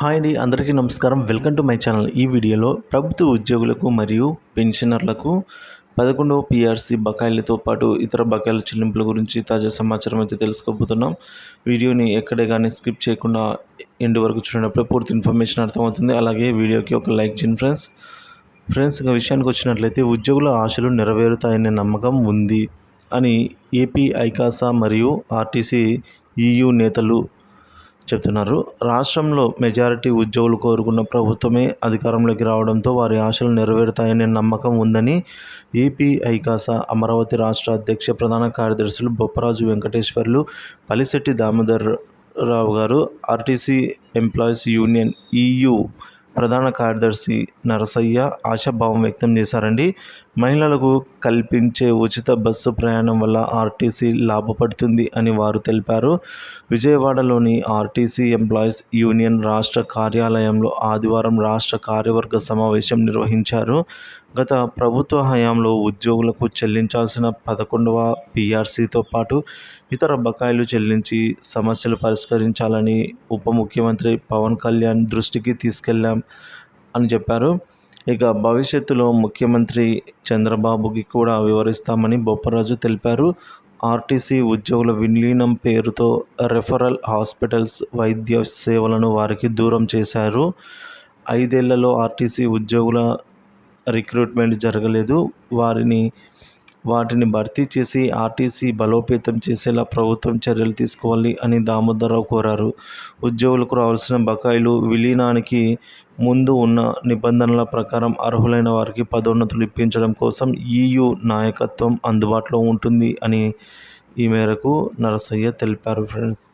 Hi అండి అందరికీ నమస్కారం. Welcome to my channel. ఈ వీడియోలో ప్రభుత్వ ఉద్యోగులకు మరియు పెన్షనర్లకు పదకొండవ పిఆర్సీ బకాయిలతో పాటు ఇతర బకాయిల చెల్లింపుల గురించి తాజా సమాచారం అయితే తెలుసుకోబోతున్నాం. వీడియోని ఎక్కడే కానీ స్కిప్ చేయకుండా ఎండ్ వరకు చూడనప్పుడు పూర్తి ఇన్ఫర్మేషన్ అర్థమవుతుంది. అలాగే వీడియోకి ఒక లైక్ చేయండి ఫ్రెండ్స్. ఫ్రెండ్స్ ఇంకా విషయానికి వచ్చినట్లయితే ఉద్యోగుల ఆశలు నెరవేరుతాయనే నమ్మకం ఉంది అని ఏపీ ఐకాసా మరియు ఆర్టీసీ ఈయూ నేతలు చెప్తున్నారు. రాష్ట్రంలో మెజారిటీ ఉద్యోగులు కోరుకున్న ప్రభుత్వమే అధికారంలోకి రావడంతో వారి ఆశలు నెరవేరుతాయనే నమ్మకం ఉందని ఏపీ ఐకాసా అమరావతి రాష్ట్ర అధ్యక్ష ప్రధాన కార్యదర్శులు బొప్పరాజు వెంకటేశ్వర్లు పలిశెట్టి దామోదర్ రావు గారు ఆర్టీసీ ఎంప్లాయీస్ యూనియన్ ఈయూ ప్రధాన కార్యదర్శి నరసయ్య ఆశాభావం వ్యక్తం చేశారండి. మహిళలకు కల్పించే ఉచిత బస్సు ప్రయాణం వల్ల ఆర్టీసీ లాభపడుతుంది అని వారు తెలిపారు. విజయవాడలోని ఆర్టీసీ ఎంప్లాయీస్ యూనియన్ రాష్ట్ర కార్యాలయంలో ఆదివారం రాష్ట్ర కార్యవర్గ సమావేశం నిర్వహించారు. గత ప్రభుత్వ హయాంలో ఉద్యోగులకు చెల్లించాల్సిన పదకొండవ పీఆర్సీతో పాటు ఇతర బకాయిలు చెల్లించి సమస్యలు పరిష్కరించాలని ఉప ముఖ్యమంత్రి పవన్ కళ్యాణ్ దృష్టికి తీసుకెళ్ళాం అని చెప్పారు. ఇక భవిష్యత్తులో ముఖ్యమంత్రి చంద్రబాబుకి కూడా వివరిస్తామని బొప్పరాజు తెలిపారు. ఆర్టీసీ ఉద్యోగుల విలీనం పేరుతో రెఫరల్ హాస్పిటల్స్ వైద్య సేవలను వారికి దూరం చేశారు. ఐదేళ్ళలో ఆర్టీసీ ఉద్యోగుల రిక్రూట్మెంట్ జరగలేదు. వారిని వాటిని భర్తీ చేసి ఆర్టీసీ బలోపేతం చేసేలా ప్రభుత్వం చర్యలు తీసుకోవాలి అని దామోదరరావు కోరారు. ఉద్యోగులకు రావాల్సిన బకాయిలు విలీనానికి ముందు ఉన్న నిబంధనల ప్రకారం అర్హులైన వారికి పదోన్నతులు ఇప్పించడం కోసం ఈయు నాయకత్వం అందుబాటులో ఉంటుంది అని ఈ మేరకు నరసయ్య తెలిపారు ఫ్రెండ్స్.